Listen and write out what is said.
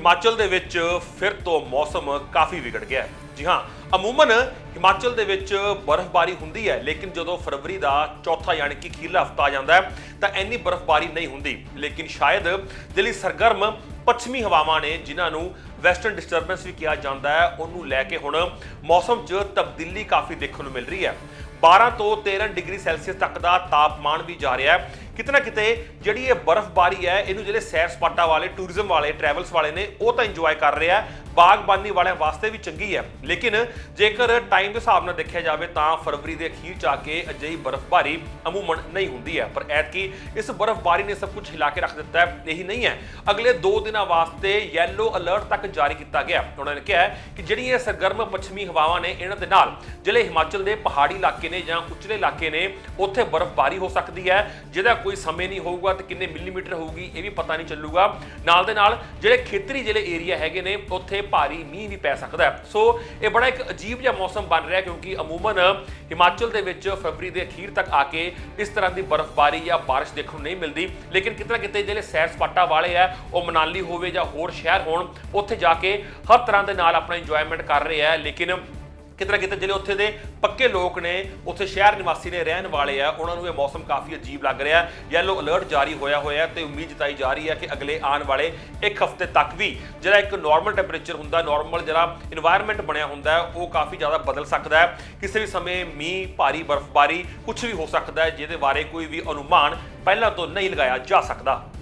ਹਿਮਾਚਲ ਦੇ ਵਿੱਚ ਫਿਰ ਤੋਂ ਮੌਸਮ ਕਾਫੀ ਵਿਗੜ ਗਿਆ ਹੈ। ਜੀ ਹਾਂ, ਅਮੂਮਨ ਹਿਮਾਚਲ ਦੇ ਵਿੱਚ ਬਰਫ਼ਬਾਰੀ ਹੁੰਦੀ ਹੈ, ਲੇਕਿਨ ਜਦੋਂ ਫਰਵਰੀ ਦਾ ਚੌਥਾ ਯਾਨੀ ਕਿ ਅਖੀਰਲਾ ਹਫਤਾ ਆ ਜਾਂਦਾ ਹੈ, ਤਾਂ ਇੰਨੀ ਬਰਫ਼ਬਾਰੀ ਨਹੀਂ ਹੁੰਦੀ। ਲੇਕਿਨ ਸ਼ਾਇਦ ਦਿੱਲੀ ਸਰਗਰਮ ਪੱਛਮੀ ਹਵਾਵਾਂ ਨੇ, ਜਿਨ੍ਹਾਂ ਨੂੰ ਵੈਸਟਰਨ ਡਿਸਟਰਬੈਂਸ ਵੀ ਕਿਹਾ ਜਾਂਦਾ ਹੈ, ਉਹਨੂੰ ਲੈ ਕੇ ਹੁਣ ਮੌਸਮ 'ਚ ਤਬਦੀਲੀ ਕਾਫੀ ਦੇਖਣ ਨੂੰ ਮਿਲ ਰਹੀ ਹੈ। 12 ਤੋਂ 13 ਡਿਗਰੀ ਸੈਲਸੀਅਸ ਤੱਕ ਦਾ ਤਾਪਮਾਨ ਵੀ ਜਾ ਰਿਹਾ ਹੈ। ਕਿਤੇ ਨਾ ਕਿਤੇ ਜਿਹੜੀ ਇਹ ਬਰਫ਼ਬਾਰੀ ਹੈ, ਇਹਨੂੰ ਜਿਹੜੇ ਸੈਰ ਸਪਾਟਾ ਵਾਲੇ, ਟੂਰਿਜ਼ਮ ਵਾਲੇ ਟਰੈਵਲਸ ਵਾਲੇ ਨੇ, ਉਹ ਤਾਂ ਇੰਜੋਏ ਕਰ ਰਹੇ ਆ। ਬਾਗਬਾਨੀ ਵਾਲਿਆਂ ਵਾਸਤੇ ਵੀ ਚੰਗੀ ਹੈ। ਲੇਕਿਨ ਜੇਕਰ ਟਾਈਮ ਦੇ ਹਿਸਾਬ ਨਾਲ ਦੇਖਿਆ ਜਾਵੇ ਤਾਂ ਫਰਵਰੀ ਦੇ ਅਖੀਰ ਚ ਆ ਕੇ ਅਜਿਹੀ ਬਰਫ਼ਬਾਰੀ ਅਮੂਮਨ ਨਹੀਂ ਹੁੰਦੀ ਹੈ। ਪਰ ਐਤਕੀ ਇਸ ਬਰਫ਼ਬਾਰੀ ਨੇ ਸਭ ਕੁਝ ਹਿਲਾ ਕੇ ਰੱਖ ਦਿੱਤਾ ਹੈ। ਇਹੀ ਨਹੀਂ ਹੈ। ਅਗਲੇ 2 ਦਿਨਾਂ ਵਾਸਤੇ ਯੈਲੋ ਅਲਰਟ ਤੱਕ ਜਾਰੀ ਕੀਤਾ ਗਿਆ। ਉਹਨਾਂ ਨੇ ਕਿਹਾ ਕਿ ਜਿਹੜੀਆਂ ਇਹ ਸਰਗਰਮ ਪੱਛਮੀ ਹਵਾਵਾਂ ਨੇ, ਇਹਨਾਂ ਦੇ ਨਾਲ ਜਿਹੜੇ ਹਿਮਾਚਲ ਦੇ ਪਹਾੜੀ ਇਲਾਕੇ ਨੇ ਜਾਂ ਉਚਲੇ ਇਲਾਕੇ ਨੇ, ਉੱਥੇ ਬਰਫ਼ਬਾਰੀ ਹੋ ਸਕਦੀ ਹੈ। ਜਿਹਦਾ ਕੋਈ ਸਮੇਂ ਨਹੀਂ ਹੋਊਗਾ ਤੇ ਕਿੰਨੇ ਮਿਲੀਮੀਟਰ ਹੋਊਗੀ ਇਹ ਵੀ ਪਤਾ ਨਹੀਂ ਚੱਲੂਗਾ। ਨਾਲ ਦੇ ਨਾਲ ਜਿਹੜੇ ਖੇਤਰੀ ਜਿਹੜੇ ਏਰੀਆ ਹੈਗੇ ਨੇ, ਉੱਥੇ ਭਾਰੀ ਮੀਂਹ ਵੀ ਪੈ ਸਕਦਾ ਹੈ। ਸੋ ਇਹ ਬੜਾ ਇੱਕ ਅਜੀਬ ਜਿਹਾ ਮੌਸਮ ਬਣ ਰਿਹਾ ਕਿਉਂਕਿ ਅਮੂਮਨ ਹਿਮਾਚਲ ਦੇ ਵਿੱਚ ਫਰਵਰੀ ਦੇ ਅਖੀਰ ਤੱਕ ਆ ਕੇ ਇਸ ਤਰ੍ਹਾਂ ਦੀ ਬਰਫ਼ਬਾਰੀ ਜਾਂ ਬਾਰਿਸ਼ ਦੇਖਣ ਨੂੰ ਨਹੀਂ ਮਿਲਦੀ। ਲੇਕਿਨ ਕਿਤੇ ਨਾ ਕਿਤੇ ਜਿਹੜੇ ਸੈਰ ਸਪਾਟਾ ਵਾਲੇ ਆ, ਉਹ ਮਨਾਲੀ ਹੋਵੇ ਜਾਂ ਹੋਰ ਸ਼ਹਿਰ ਹੋਣ, ਉੱਥੇ ਜਾ ਕੇ ਹਰ ਤਰ੍ਹਾਂ ਦੇ ਨਾਲ ਆਪਣਾ ਇੰਜੋਇਮੈਂਟ ਕਰ ਰਹੇ ਆ। ਲੇਕਿਨ ਕਿਤੇ ਨਾ ਕਿਤੇ ਜਿਹੜੇ ਉੱਥੇ ਦੇ ਪੱਕੇ ਲੋਕ ਨੇ, ਉੱਥੇ ਸ਼ਹਿਰ ਨਿਵਾਸੀ ਨੇ, ਰਹਿਣ ਵਾਲੇ ਆ, ਉਹਨਾਂ ਨੂੰ ਇਹ ਮੌਸਮ ਕਾਫੀ ਅਜੀਬ ਲੱਗ ਰਿਹਾ। ਯੈਲੋ ਅਲਰਟ ਜਾਰੀ ਹੋਇਆ ਹੋਇਆ ਤੇ ਉਮੀਦ ਜਤਾਈ ਜਾ ਰਹੀ ਹੈ ਕਿ ਅਗਲੇ ਆਉਣ ਵਾਲੇ ਇੱਕ ਹਫ਼ਤੇ ਤੱਕ ਵੀ ਜਿਹੜਾ ਇੱਕ ਨਾਰਮਲ ਟੈਂਪਰੇਚਰ ਹੁੰਦਾ ਨਾਰਮਲ ਜਿਹੜਾ এনवायरमेंट ਬਣਿਆ ਹੁੰਦਾ, ਉਹ ਕਾਫੀ ਜ਼ਿਆਦਾ ਬਦਲ ਸਕਦਾ ਹੈ। ਕਿਸੇ ਵੀ ਸਮੇਂ ਮੀਂਹ, ਭਾਰੀ ਬਰਫ਼ਬਾਰੀ ਕੁਝ ਵੀ ਹੋ ਸਕਦਾ ਹੈ, ਜਿਹਦੇ ਬਾਰੇ ਕੋਈ ਵੀ ਅਨੁਮਾਨ ਪਹਿਲਾਂ ਤੋਂ ਨਹੀਂ ਲਗਾਇਆ ਜਾ ਸਕਦਾ।